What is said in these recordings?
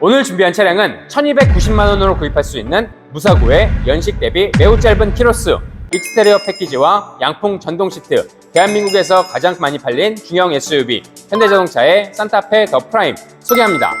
오늘 준비한 차량은 1290만 원으로 구입할 수 있는 무사고의 연식 대비 매우 짧은 키로수 익스테리어 패키지와 양풍 전동 시트 대한민국에서 가장 많이 팔린 중형 SUV 현대자동차의 산타페 더 프라임 소개합니다.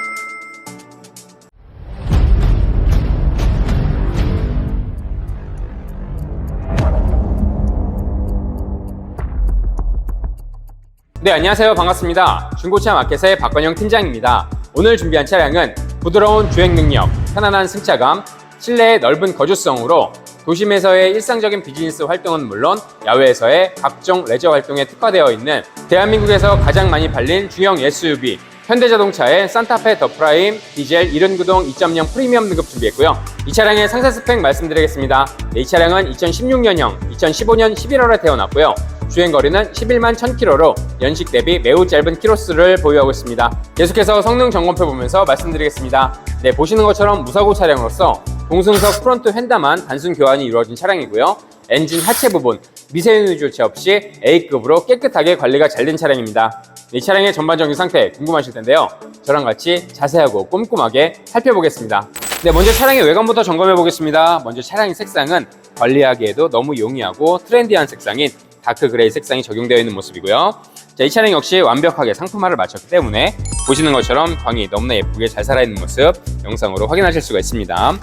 네, 안녕하세요. 반갑습니다. 중고차 마켓의 박건영 팀장입니다. 오늘 준비한 차량은 부드러운 주행 능력, 편안한 승차감, 실내의 넓은 거주성으로 도심에서의 일상적인 비즈니스 활동은 물론 야외에서의 각종 레저 활동에 특화되어 있는 대한민국에서 가장 많이 팔린 중형 SUV 현대자동차의 산타페 더 프라임 디젤 70구동 2.0 프리미엄 등급 준비했고요. 이 차량의 상세 스펙 말씀드리겠습니다. 네, 이 차량은 2016년형, 2015년 11월에 태어났고요. 주행 거리는 11만 1000km로 연식 대비 매우 짧은 키로수를 보유하고 있습니다. 계속해서 성능 점검표 보면서 말씀드리겠습니다. 네, 보시는 것처럼 무사고 차량으로서 동승석 프론트 휀다만 단순 교환이 이루어진 차량이고요. 엔진 하체 부분 미세유지 조치 없이 A급으로 깨끗하게 관리가 잘 된 차량입니다. 이 차량의 전반적인 상태 궁금하실 텐데요. 저랑 같이 자세하고 꼼꼼하게 살펴보겠습니다. 네, 먼저 차량의 외관부터 점검해 보겠습니다. 먼저 차량의 색상은 관리하기에도 너무 용이하고 트렌디한 색상인 다크 그레이 색상이 적용되어 있는 모습이고요. 자, 이 차량 역시 완벽하게 상품화를 마쳤기 때문에 보시는 것처럼 광이 너무나 예쁘게 잘 살아있는 모습 영상으로 확인하실 수가 있습니다.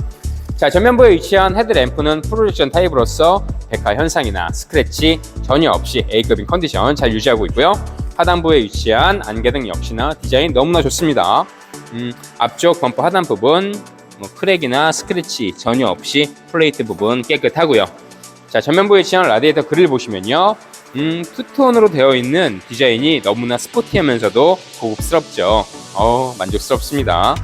자, 전면부에 위치한 헤드램프는 프로젝션 타입으로서 백화 현상이나 스크래치 전혀 없이 A급인 컨디션 잘 유지하고 있고요. 하단부에 위치한 안개등 역시나 디자인 너무나 좋습니다. 음, 앞쪽 범퍼 하단 부분 뭐 크랙이나 스크래치 전혀 없이 플레이트 부분 깨끗하고요. 자, 전면부에 위치한 라디에이터 그릴 보시면요. 음, 투톤으로 되어 있는 디자인이 너무나 스포티하면서도 고급스럽죠. 어, 만족스럽습니다.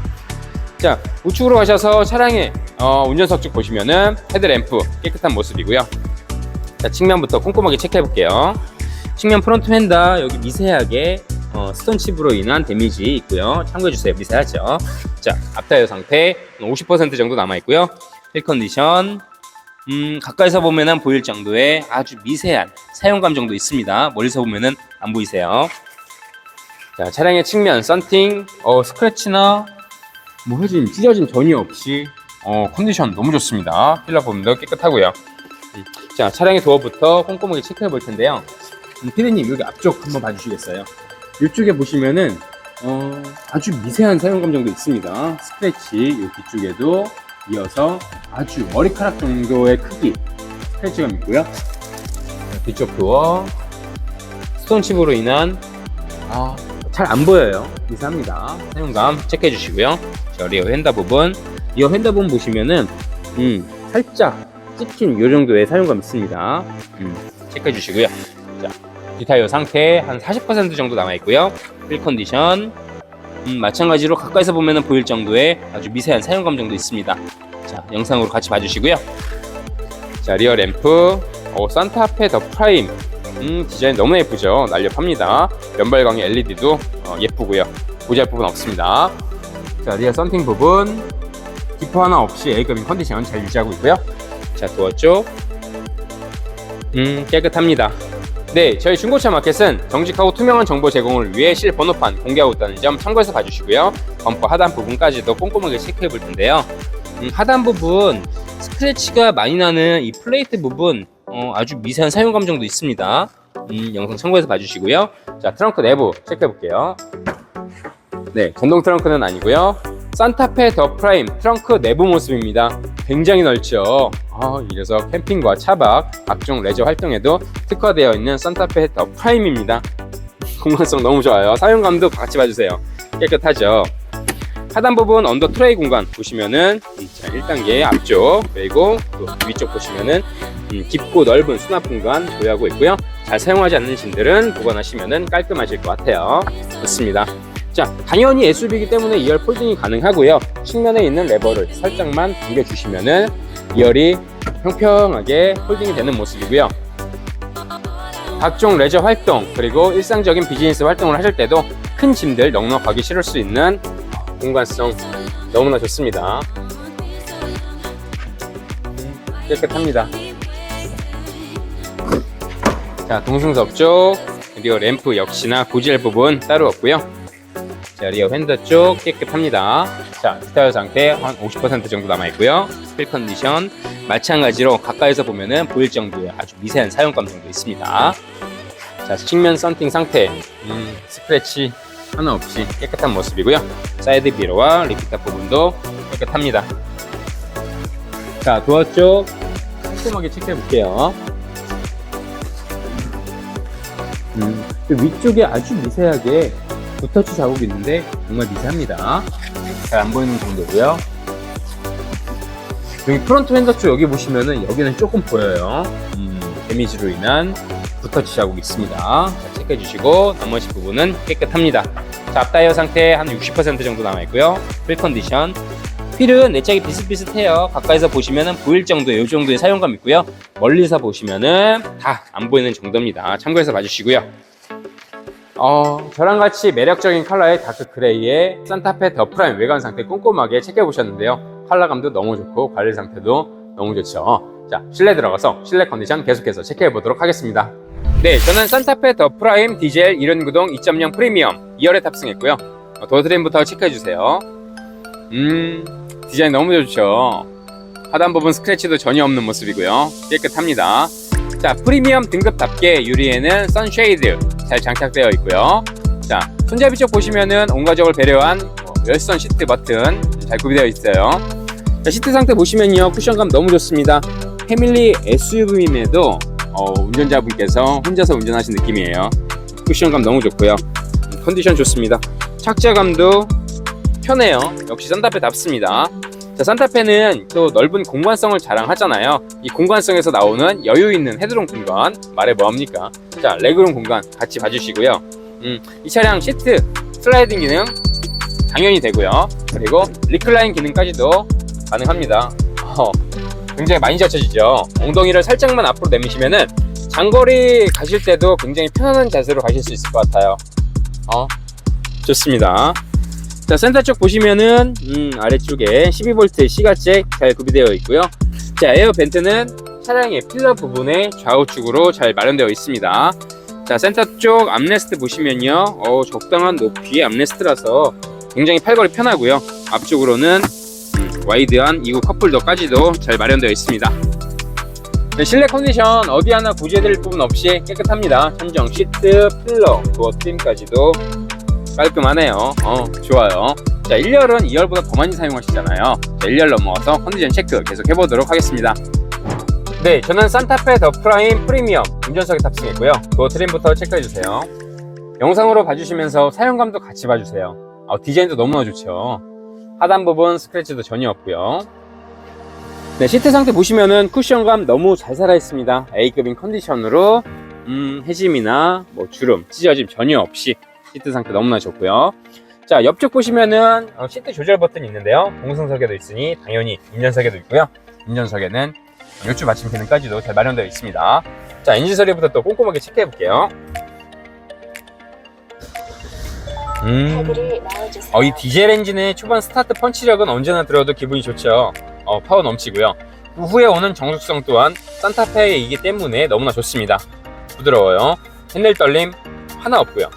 자, 우측으로 가셔서 차량의 어, 운전석 쪽 보시면은 헤드램프 깨끗한 모습이고요. 자, 측면부터 꼼꼼하게 체크해 볼게요. 측면 프론트 휀다 여기 미세하게 어, 스톤칩으로 인한 데미지 있고요. 참고해 주세요. 미세하죠. 자, 앞 타이어 상태 50% 정도 남아 있고요. 휠 컨디션 음, 가까이서 보면은 보일 정도의 아주 미세한 사용감 정도 있습니다. 멀리서 보면은 안 보이세요. 자, 차량의 측면 썬팅, 어, 스크래치나 뭐 흐짐, 찢어짐 전혀 없이 어, 컨디션 너무 좋습니다. 필러 부분도 깨끗하고요. 음, 자, 차량의 도어부터 꼼꼼하게 체크해 볼 텐데요. 음, 피디님 여기 앞쪽 한번 봐주시겠어요? 이쪽에 보시면은 어, 아주 미세한 사용감 정도 있습니다. 스크래치 이 뒤쪽에도 이어서 아주 머리카락 정도의 크기 스크래치감 있고요. 자, 뒤쪽 도어 스톤칩으로 인한 아, 잘 안 보여요. 미세합니다. 사용감 체크해 주시고요. 저 리어 휀다 부분 리어 휀다 부분 보시면은 음, 살짝 찍힌 요 정도의 사용감 있습니다. 음, 체크해 주시고요. 자, 뒷타이어 상태 한 40% 정도 남아 있고요. 휠 컨디션 음, 마찬가지로 가까이서 보면 보일 정도의 아주 미세한 사용 감 정도 있습니다. 자, 영상으로 같이 봐주시고요. 자, 리어 램프, 어, 산타페 더 프라임. 음, 디자인 너무 예쁘죠? 날렵합니다. 연발광의 LED도 어, 예쁘고요. 보잘 부분 없습니다. 자, 리어 썬팅 부분, 기포 하나 없이 A급인 컨디션 잘 유지하고 있고요. 자, 도어 쪽. 음, 깨끗합니다. 네, 저희 중고차 마켓은 정직하고 투명한 정보 제공을 위해 실 번호판 공개하고 있다는 점 참고해서 봐주시고요. 범퍼 하단 부분까지도 꼼꼼하게 체크해 볼 텐데요. 음, 하단 부분 스크래치가 많이 나는 이 플레이트 부분 어, 아주 미세한 사용 감 정도 있습니다. 음, 영상 참고해서 봐주시고요. 자, 트렁크 내부 체크해 볼게요. 네, 전동 트렁크는 아니고요. 산타페 더 프라임 트렁크 내부 모습입니다. 굉장히 넓죠. 아, 이 녀석 캠핑과 차박, 각종 레저 활동에도 특화되어 있는 산타페 더 프라임입니다. 공간성 너무 좋아요. 사용감도 같이 봐주세요. 깨끗하죠. 하단 부분 언더 트레이 공간 보시면은 음, 자, 1단계 앞쪽 그리고 또 위쪽 보시면은 음, 깊고 넓은 수납 공간 보유하고 있고요. 잘 사용하지 않는 짐들은 보관하시면은 깔끔하실 것 같아요. 좋습니다. 자, 당연히 SUV이기 때문에 2열 폴딩이 가능하고요. 측면에 있는 레버를 살짝만 당겨 주시면은 2열이 평평하게 폴딩이 되는 모습이고요. 각종 레저 활동 그리고 일상적인 비즈니스 활동을 하실 때도 큰 짐들 넉넉하게 실을 수 있는 공간성 너무나 좋습니다. 깨끗합니다. 자, 동승석 쪽 리어 램프 역시나 고질 부분 따로 없고요. 자, 리어 핸드 쪽 깨끗합니다. 자, 타이어 상태 한 50% 정도 남아있고요. 스필 컨디션 마찬가지로 가까이서 보면은 보일 정도의 아주 미세한 사용감 정도 있습니다. 자, 측면 썬팅 상태, 음, 스크래치 하나 없이 깨끗한 모습이고요. 사이드 미러와 리피터 부분도 깨끗합니다. 자, 도어 쪽 꼼꼼하게 체크해 볼게요. 음, 그 위쪽에 아주 미세하게 붓터치 자국이 있는데 정말 미세합니다. 잘 안 보이는 정도고요. 여기 프론트 핸더 쪽 여기 보시면은 여기는 조금 보여요. 음, 데미지로 인한 붓터치 자국이 있습니다. 자, 체크해 주시고 나머지 부분은 깨끗합니다. 자, 앞타이어 상태 한 60% 정도 남아있고요. 풀 컨디션. 휠은 내짝이 비슷비슷해요. 가까이서 보시면은 보일 정도의 이 정도의 사용감 있고요. 멀리서 보시면은 다 안 보이는 정도입니다. 참고해서 봐주시고요. 어, 저랑 같이 매력적인 컬러의 다크 그레이의 산타페 더 프라임 외관 상태 꼼꼼하게 체크해 보셨는데요. 컬러감도 너무 좋고 관리 상태도 너무 좋죠. 자, 실내 들어가서 실내 컨디션 계속해서 체크해 보도록 하겠습니다. 네, 저는 산타페 더 프라임 디젤 1륜 구동 2.0 프리미엄 2열에 탑승했고요. 어, 도어 트림부터 체크해 주세요. 음, 디자인 너무 좋죠. 하단 부분 스크래치도 전혀 없는 모습이고요. 깨끗합니다. 자, 프리미엄 등급답게 유리에는 선쉐이드 잘 장착되어 있고요. 자, 손잡이 쪽 보시면은 온 가족을 배려한 어, 열선 시트 버튼 잘 구비되어 있어요. 자, 시트 상태 보시면요. 쿠션감 너무 좋습니다. 패밀리 SUV임에도 어, 운전자분께서 혼자서 운전하신 느낌이에요. 쿠션감 너무 좋고요. 음, 컨디션 좋습니다. 착자감도 편해요. 역시 산타페답습니다. 자, 산타페는 또 넓은 공간성을 자랑하잖아요. 이 공간성에서 나오는 여유 있는 헤드룸 공간 말해 뭐합니까? 자, 레그룸 공간 같이 봐주시고요. 음, 이 차량 시트 슬라이딩 기능 당연히 되고요. 그리고 리클라인 기능까지도 가능합니다. 어, 굉장히 많이 젖혀지죠. 엉덩이를 살짝만 앞으로 내미시면은 장거리 가실 때도 굉장히 편안한 자세로 가실 수 있을 것 같아요. 어, 좋습니다. 자, 센터 쪽 보시면은 음, 아래쪽에 12V C가잭 잘 구비되어 있고요. 자, 에어 벤트는 차량의 필러 부분에 좌우측으로 잘 마련되어 있습니다. 자, 센터 쪽 암레스트 보시면요. 어, 적당한 높이의 암레스트라서 굉장히 팔걸이 편하고요. 앞쪽으로는 음, 와이드한 이구 컵홀더까지도 잘 마련되어 있습니다. 네, 실내 컨디션 어디 하나 구제될 부분 없이 깨끗합니다. 천정 시트, 필러, 도어 트림까지도 깔끔하네요. 어, 좋아요. 자, 1열은 2열보다 더 많이 사용하시잖아요. 자, 1열 넘어가서 컨디션 체크 계속 해보도록 하겠습니다. 네, 저는 산타페 더 프라임 프리미엄 운전석에 탑승했고요. 도어 트림부터 체크해주세요. 영상으로 봐주시면서 사용감도 같이 봐주세요. 어, 디자인도 너무나 좋죠. 하단 부분 스크래치도 전혀 없고요. 네, 시트 상태 보시면은 쿠션감 너무 잘 살아있습니다. A급인 컨디션으로 음, 해짐이나 뭐 주름, 찢어짐 전혀 없이 시트 상태 너무나 좋고요. 자, 옆쪽 보시면은 어, 시트 조절 버튼이 있는데요. 동승석에도 있으니 당연히 운전석에도 있고요. 운전석에는 요추 받침 기능까지도 잘 마련되어 있습니다. 자, 엔진 소리부터 또 꼼꼼하게 체크해 볼게요. 음. 어, 이 디젤 엔진의 초반 스타트 펀치력은 언제나 들어도 기분이 좋죠. 어, 파워 넘치고요. 그 후에 오는 정숙성 또한 산타페이기 때문에 너무나 좋습니다. 부드러워요. 핸들 떨림 하나 없고요.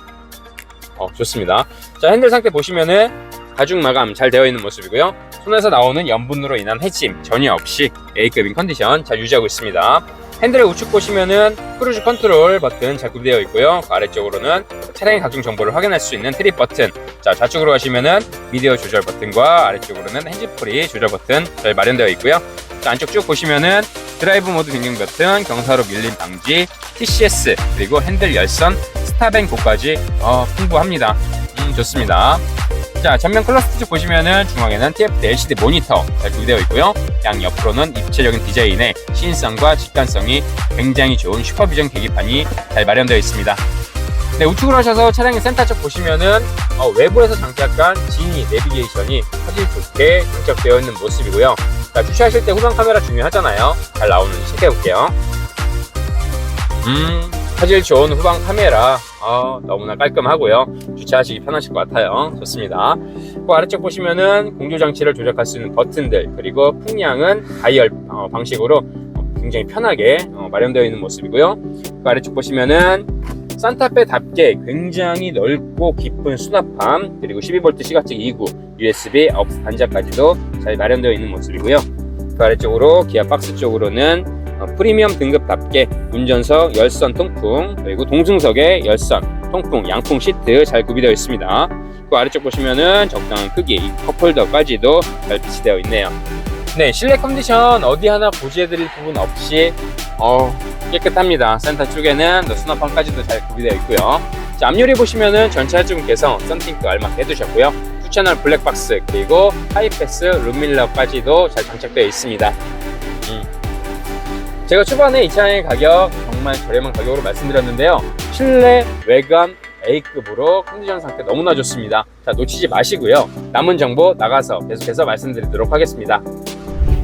어, 좋습니다. 자, 핸들 상태 보시면은 가죽 마감 잘 되어 있는 모습이고요. 손에서 나오는 염분으로 인한 해짐 전혀 없이 A급인 컨디션 잘 유지하고 있습니다. 핸들의 우측 보시면은 크루즈 컨트롤 버튼 잘 구비되어 있고요. 그 아래쪽으로는 차량의 각종 정보를 확인할 수 있는 트립 버튼. 자, 좌측으로 가시면은 미디어 조절 버튼과 아래쪽으로는 핸즈프리 조절 버튼 잘 마련되어 있고요. 자, 안쪽 쭉 보시면은 드라이브 모드 변경 버튼, 경사로 밀림 방지, TCS, 그리고 핸들 열선, 스탑앤고까지 어, 풍부합니다. 음, 좋습니다. 자, 전면 클러스트 쪽 보시면은 중앙에는 TFT LCD 모니터 잘 구비되어 있고요. 양 옆으로는 입체적인 디자인의 시인성과 직관성이 굉장히 좋은 슈퍼비전 계기판이 잘 마련되어 있습니다. 네, 우측으로 하셔서 차량의 센터 쪽 보시면은 어, 외부에서 장착한 지니 내비게이션이 사진 좋게 장착되어 있는 모습이고요. 자, 주차하실 때 후방 카메라 중요하잖아요. 잘 나오는지 체크해 볼게요. 음, 화질 좋은 후방 카메라. 어, 너무나 깔끔하고요. 주차하시기 편하실 것 같아요. 좋습니다. 그 아래쪽 보시면은 공조 장치를 조작할 수 있는 버튼들 그리고 풍량은 다이얼 어, 방식으로 굉장히 편하게 어, 마련되어 있는 모습이고요. 그 아래쪽 보시면은 산타페답게 굉장히 넓고 깊은 수납함 그리고 12V 시각적 2구 USB AUX 단자까지도 잘 마련되어 있는 모습이고요. 그 아래쪽으로 기아 박스 쪽으로는 어, 프리미엄 등급답게 운전석 열선 통풍 그리고 동승석에 열선 통풍 양풍 시트 잘 구비되어 있습니다. 그 아래쪽 보시면은 적당한 크기 이 컵홀더까지도 잘 비치되어 있네요. 네 실내 컨디션 어디 하나 고지해드릴 부분 없이 어, 깨끗합니다. 센터 쪽에는 또 수납함까지도 잘 구비되어 있고요. 자, 앞유리 보시면은 전체 하중 개성 썬팅도 알맞게 해두셨고요. 투채널 블랙박스 그리고 하이패스 룸밀러까지도 잘 장착되어 있습니다. 음. 제가 초반에 이 차량의 가격 정말 저렴한 가격으로 말씀드렸는데요. 실내 외관 A급으로 컨디션 상태 너무나 좋습니다. 자 놓치지 마시고요. 남은 정보 나가서 계속해서 말씀드리도록 하겠습니다.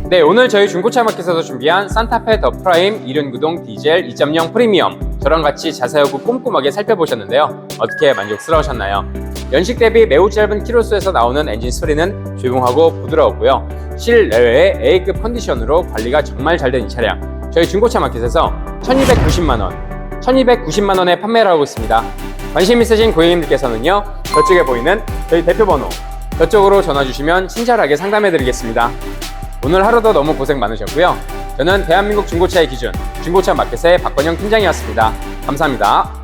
네, 오늘 저희 중고차 마켓에서 준비한 산타페 더 프라임 이륜구동 디젤 2.0 프리미엄 저랑 같이 자세하고 꼼꼼하게 살펴보셨는데요. 어떻게 만족스러우셨나요? 연식 대비 매우 짧은 키로수에서 나오는 엔진 소리는 조용하고 부드러웠고요. 실내외의 A급 컨디션으로 관리가 정말 잘 된 이 차량. 저희 중고차 마켓에서 1290만 원, 1290만 원에 판매를 하고 있습니다. 관심 있으신 고객님들께서는요, 저쪽에 보이는 저희 대표 번호, 저쪽으로 전화 주시면 친절하게 상담해 드리겠습니다. 오늘 하루도 너무 고생 많으셨고요. 저는 대한민국 중고차의 기준 중고차 마켓의 박건영 팀장이었습니다. 감사합니다.